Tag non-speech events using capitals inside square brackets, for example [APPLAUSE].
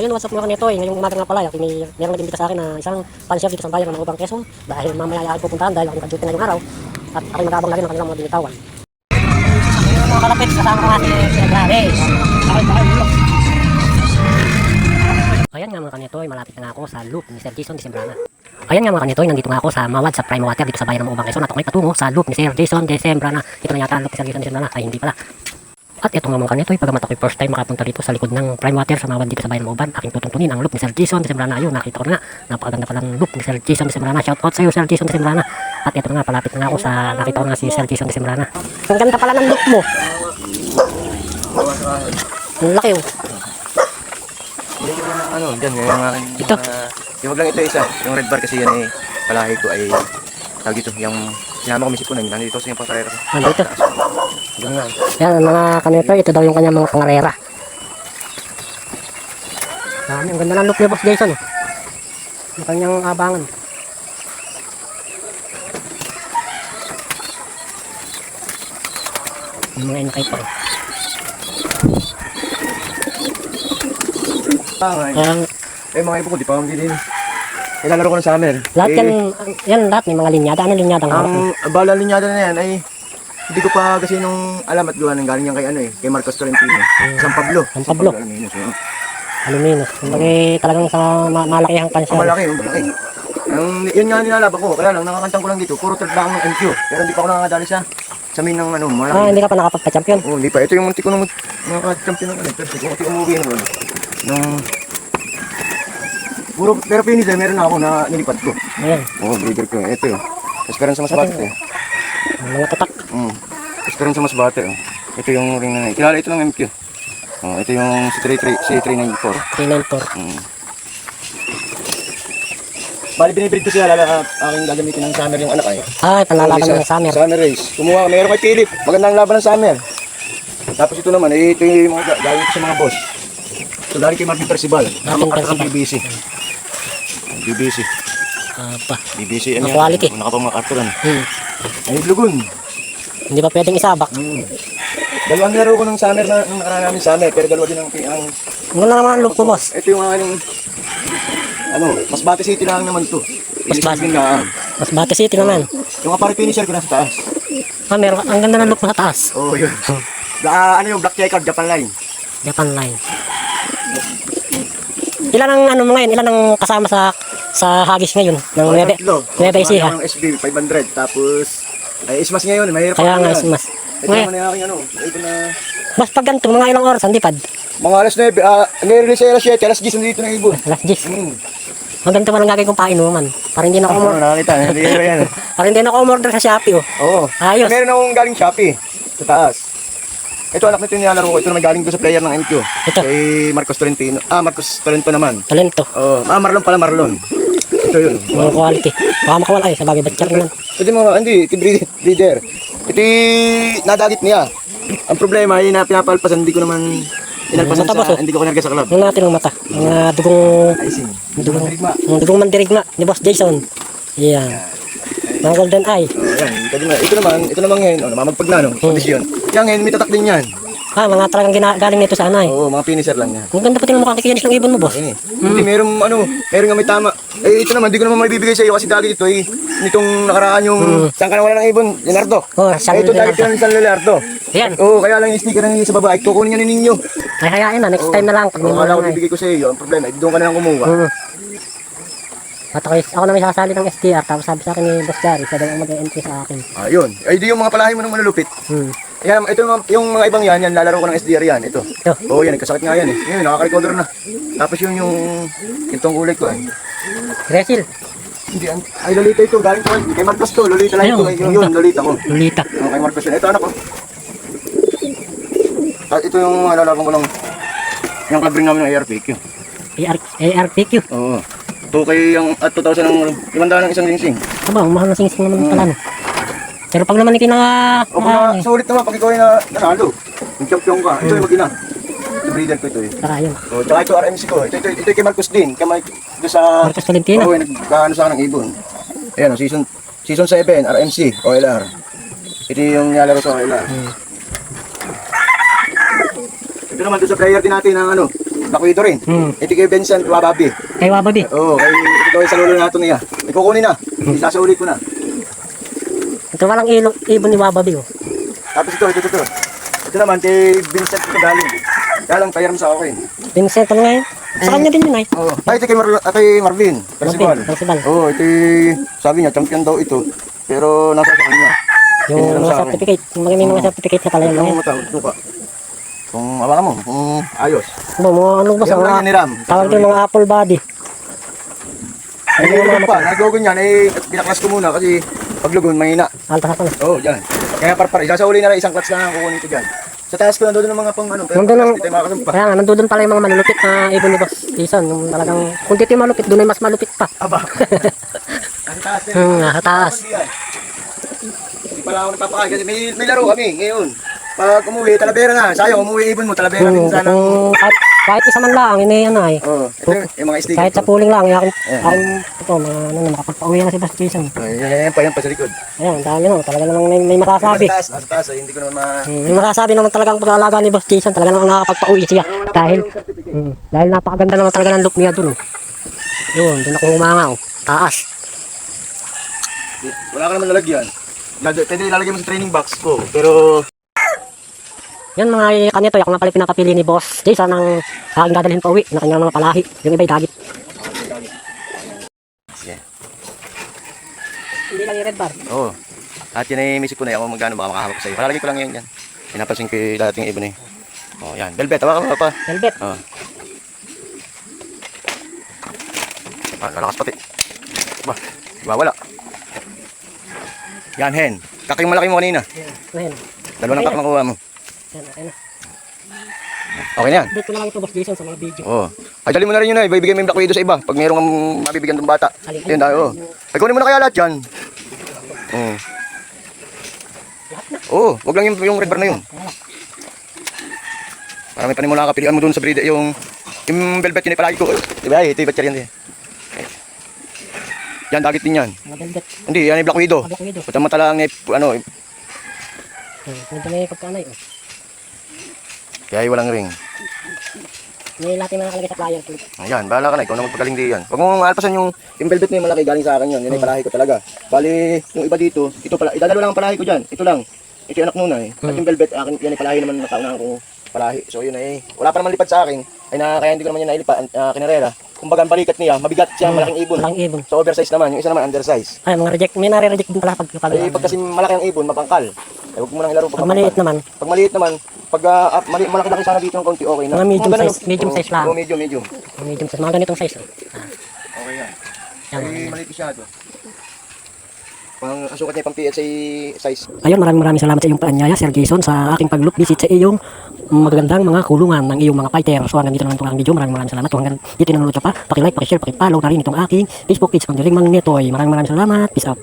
Ayun, what's up mga kanito eh. Ngayong umaga nga pala, kini, meron nag-imbita sa akin na isang panchef dito sa bayan ng Ubang Quezon. Dahil mamaya ay pupuntahan dahil ako nag-duty ngayong araw. At ako'y mag-abang lagi ng kanilang mga binitawan. Mga kalapit, kasama ko nga si si Grabe. Ayan nga mga kanito, malapit na ako sa loop ni Sir Jason Decembrana. Ayan nga mga kanito, nandito nga ako sa Mawad sa Prime Water dito sa bayan ng Ubang Quezon at ako'y patungo sa loop ni Sir Jason Decembrana. Ito na yata ang loop ni Sir Jason Decembrana. Ay hindi pala. At ito nga mga kanito, pagamat ako'y first time makapunta dito sa likod ng Prime Water sa Mawad dito sa bayan ng Uban, aking tutuntunin ang loop ni Sir Jason Decembrana. Ayun, nakita ko na nga, napakaganda palang loop ni Sir Jason Decembrana. Shout out sa iyo Sir Jason Decembrana. At ito nga, palapit na nga ako sa, nakita ko na si Sir Jason Decembrana. Ang ganda pala ng look mo. Ang laki oh. Ano, dyan, yung aking... Ito. yung lang ito isa. Yung red bar kasi yan eh, palahi ko ay... Tawag dito, yung... Sinama ko misip ko na, nandito sa yung pasarera ko. Nandito. Yan, ang mga kanito, ito daw yung kanyang mga pangarera. Dami, ang ganda ng look ni Boss Jason. Yung kanyang abangan. Yung mga. Ah, Kaya, eh, mga ipo ko, di pa akong din. Ilalaro ko ng summer. lahat eh, yan, yan lahat may mga linyada. Ano linyada ang? Ang bala linyada na yan ay... Hindi ko pa kasi nung alam at gawa ng galing yan kay ano eh, kay Marcos Tolentino. San Pablo. San Pablo. Alaminos, yun. Aluminos. Kumbaga talagang sa ma malaki ang Ang malaki, ang malaki. Ang, yun nga ang nilalaban ko, kaya lang nakakantang ko lang dito, puro third lang ng MQ. Pero hindi pa ako nakakadali sa sa main ng ano, malaki. Ah, hindi ka pa nakapagpa-champion. Oh, hindi pa. Ito yung munti ko nung mga champion ng ano. Pero kung munti umuwi na ron. Nung... Puro, pero finisher, meron na ako na nilipat ko. Ayan, Oo, oh, breeder ko. Ito yun. Esperanza mas bate. Eh. Mga tatak. Mm. Esperanza mas bate. Oh. Ito yung ring na Kilala ito ng MQ. Oh, ito yung C3, C394. 394. Mm. Bali, binibreed ko siya. Lala, aking gagamitin ng summer yung anak ay. Ah, panlalaban ng summer. Summer race. Kumuha, meron kay Philip. Magandang laban ng summer. Tapos ito naman, eh, ito yung mga ga- galing sa mga boss. Ito galing kay Martin Percival. Martin Percival. BBC. BBC. Ah, pa. BBC. Ang quality. Una ka pang mga karturan. Hmm. Ay, lugon. Hindi pa pwedeng isabak. Hmm. Dalawang laro ko ng summer na, nung nakaraan namin summer, pero dalawa din ang, ang Ano na naman ang look mo, boss? ito yung aking, ano, Masbate City lang naman to. Masbate. Ilisbin ka. Mas bata city naman. Yung apart finisher ko nasa taas. Ah, meron. Ang ganda ng look mo sa taas. Oo, oh, yun. Ah, ano yung black checkered, Japan line. Japan line. Ilan ang ano mo ngayon? Ilan ang kasama sa sa hagis ngayon ng Oh, Nueve, tatlo. Nueve Ecija? Ang SB, 500. Tapos, ay, ismas ngayon. Mahirap Kaya nga, ismas. Ito naman yung aking ano. Ito na, mas pag ganito, mga ilang oras, ang lipad. mga alas 9, ah, nire-release ay alas 7, alas 10 nandito na ibon. Alas 10. Hmm. Ang ganito pa lang gagawin kong painuman. Para hindi na ako umorder. nakakita. Hindi yan. [LAUGHS] Para hindi na ako umorder sa Shopee, oh. Oo. Ayos. Meron akong galing Shopee. Sa taas. Ito anak nito yung nilalaro ko. Ito na may galing ko sa player ng MQ. Ito. Kay Marcos Tolentino. Ah, Marcos Tolento naman. Talento. Oh, ah, Marlon pala, Marlon. Ito yun. Mga quality. Baka makawala eh, sa bagay batcher naman. Ito yung mga, hindi, ito breeder. Ito nadagit niya. Ang problema ay na pinapalpasan, hindi ko naman inalpasan Matabas, sa, oh. hindi ko kinarga sa club. Ano natin ang mata? Mga dugong, Icing. dugong, mga dugong mandirigma ni Boss Jason. Yan. Mga golden eye. Oh, yan, ito naman, ito naman, ito naman ngayon, oh, namamagpag na, no? Kondisyon. Yan ngayon, may tatak din yan. Ah, mga talagang gina- galing nito sa ano eh. Oo, mga finisher lang yan. Ang ganda pati ng mukhang kikinis ng ibon mo, boss. Ini. Hindi meron ano, meron nga may tama. Eh ito naman, di ko naman maibibigay sa iyo kasi dati ito eh. Nitong nakaraan yung saan ka na wala ng ibon, Leonardo. Oh, San Eh, ito dahil Leonardo. ng San Leonardo. Yan. Oo, kaya lang yung sticker na sa baba, ay kukunin niya ni ninyo. Ay, hayain na. Next time na lang. Pag may Oo, mga ko bibigay ko sa iyo, ang problema, eh, doon ka na lang kumuha. Hmm. At ako, ako na may sasali ng SDR. Tapos sabi sa akin ni Boss Jari, siya daw ang mag-entry sa akin. Ayun. Ay, di yung mga palahi mo ng malulupit. Hmm. Yan, ito yung, yung mga ibang yan, yan, lalaro ko ng SDR yan, ito. Ito. Oo, yan, nagkasakit nga yan eh. Yan, nakaka-recover na. Tapos yun yung, itong kulay ko eh. Resil. Hindi, ang- ay Lolita ito, galing ko kay Marcos to, Lolita lang ito, Ayun, yun, yun, Lolita ko. Lolita. Okay, Marcos yun. Ito anak ko. At ito yung mga lalaban ko lang. Yung club ring namin ng ARPQ. AR, ARPQ. Oo. 2K yung at 2,000 ang limandaan ng isang singsing. Aba, ang mahal na singsing naman pala. No? Pero pag naman itina O kung na, sulit naman pag ikaw ay na, nanalo. Yung champion ka. Ito yung mag-ina. Ito breeder ko ito eh. Saka yun. O, tsaka ito RMC ko. Ito, ito, ito, kay Marcos din. Kay Mike, doon sa... Marcos Tolentino. Oo, nagkaano sa akin ng ibon. Ayan, o, season, season 7, RMC, OLR. Ito yung nilalaro sa OLR. Hmm. Ito naman doon sa player din natin ng ano, Bakuito rin. Hmm. Ito kay Vincent Wababi. Kay Wababi. Oo, kay ito daw sa lolo nato niya. May kukunin na. Isasaulit ko na. Ito walang ilo, ibon ni Wababi oh. Tapos ito, ito, ito. Ito, ito naman, kay Vincent ito galing. Kaya lang, payaram sa akin. Vincent, ano ngayon? Sa kanya din yun ay. Oo. Ay, ito kay, Mar- ah, kay Marvin. Percival. Marvin, Percival. Oo, ito y- sabi niya, champion daw ito. Pero nasa sa kanya. Yung mga sa certificate. Yung mga may mga certificate na pala yun. Ito mga ito, ito ka. Kung awa mo, kung ayos. Ano, mga ano ba sa Yung lang mga yan ni Ram. tawag din mga apple body. Ay, yung pa, nagogon yan, eh, pinaklas ko muna kasi paglugon, mahina. Altas ako na. Oo, oh, dyan. Kaya parpar, isasauli na lang isang clutch na lang kukunin ko dyan. Sa taas ko nandun ng mga pang ano, pero Nandun ang- hindi tayo. Kaya nga, nandun pala yung mga malulupit na ibon ni Boss Jason. Yung talagang, kung dito yung malupit, doon ay mas malupit pa. Aba. [LAUGHS] Nasa taas din. Hmm, nasa taas. Hindi pala ako nagpapakain kasi may, may laro kami ngayon. Pag umuwi, talabera na. Sayang, umuwi ibon mo, talabera din sana. kung kahit, kahit isa man lang, ini ano ay. Oo, ito yung mga sticker. Kahit sa pooling lang, yung aking, Ayan. aking, ito, mga, ano, nakapagpauwi na si Boss Jason. Ay, yan, yan, yan pa yan pa sa likod. Ayan, ang dami naman, talaga namang may, may masasabi. Nasa taas, taas, ay, hindi ko naman ma... Hmm, may masasabi naman talagang pag-aalaga ni Boss Jason, talaga namang nakakapagpauwi siya. Dahil, hmm, dahil napakaganda naman talaga ng look niya dun. oh. Yun, dun ako humangaw. Taas. Wala ka naman lalagyan. Pwede ilalagay mo sa training box ko, pero... Yan mga kanito, ako nga pala pinapapili ni Boss Jason ng aking dadalhin pa uwi na kanyang mga palahi. Yung iba'y dagit. Sige. Hindi lang yung red bar. Oo. At yan ay misik ko na ako magkano baka makahawak sa'yo. Palalagay ko lang yan yan. Pinapansin ko yung dating ibon eh. Oh, yan. Velvet, hawakan mo pa. Velvet. Oh. Ah, lalakas pati. Ba, ba wala. Yan, hen. Kak yung malaki mo kanina. Ayan. Dalawang kak makuha mo. Ayan, okay na. Okay na yan. Update ko na lang ito Boss Jason sa mga video. Oo. Ay, dali mo na rin yun na. Ibibigay mo yung black widow sa iba. Pag mayroong mabibigyan ng bata. Alin- Yun tayo. Oh. Ay, kunin mo na kaya lahat yan. Oo. Oo, wag lang yung, yung red bar na yun. Para may panimula ka, pilihan mo dun sa breeder yung yung velvet yun ay palagi ko. Diba? Ay, ito yung batcher yan. eh. Yan, dagit din yan. Mga velvet. Hindi, yan ay black widow. Black widow. Pata mata lang eh, ano, eh, Hmm, Medyo may pagkanay. Oh. Kaya ay walang ring. May lahat yung mga nakalagay sa flyer. Ayan, bahala ka na. Ikaw na magpagaling di yan. Huwag mong alpasan yung, yung velvet na yung malaki galing sa akin yun. Yan ay palahi ko talaga. Bali, yung iba dito, ito pala, idadalo lang ang palahi ko dyan. Ito lang. Ito yung anak nuna eh. At yung velvet, akin, yan ay palahi naman nakaunahan kong palahi. So yun ay, wala pa naman lipad sa akin. Ay na, kaya hindi ko naman yan nailipat, uh, kinarera. Kumbaga ang balikat niya, mabigat siya, malaking ibon. Walang ibon. So oversize naman, yung isa naman undersize. Ay, mga reject. May nare-reject din pala pag pag, Eh, pag kasi malaki ang ibon, mapangkal. Eh, huwag mo nang ilaro pag maliit naman. Pag maliit naman, pag uh, up, mali, malaki-laki sana dito ng konti, okay na. Mga medium ganun, size, medium size lang. oo, medium, medium. Medium size. Mga ganitong size. Oh. Okay yan. Yan. Ay, maliit masyado. Pang asukat niya pang PSA size. Ayun, maraming maraming salamat sa iyong paanyaya, Sir Jason, sa aking pag-look visit sa iyong magagandang mga kulungan ng iyong mga fighter. So hanggang dito lang itong aking video. Maraming maraming salamat. So hanggang dito na lang pa. Paki-like, paki-share, paki-follow na rin itong aking Facebook page, Pangdiling Mang Netoy. Maraming maraming salamat. Peace out.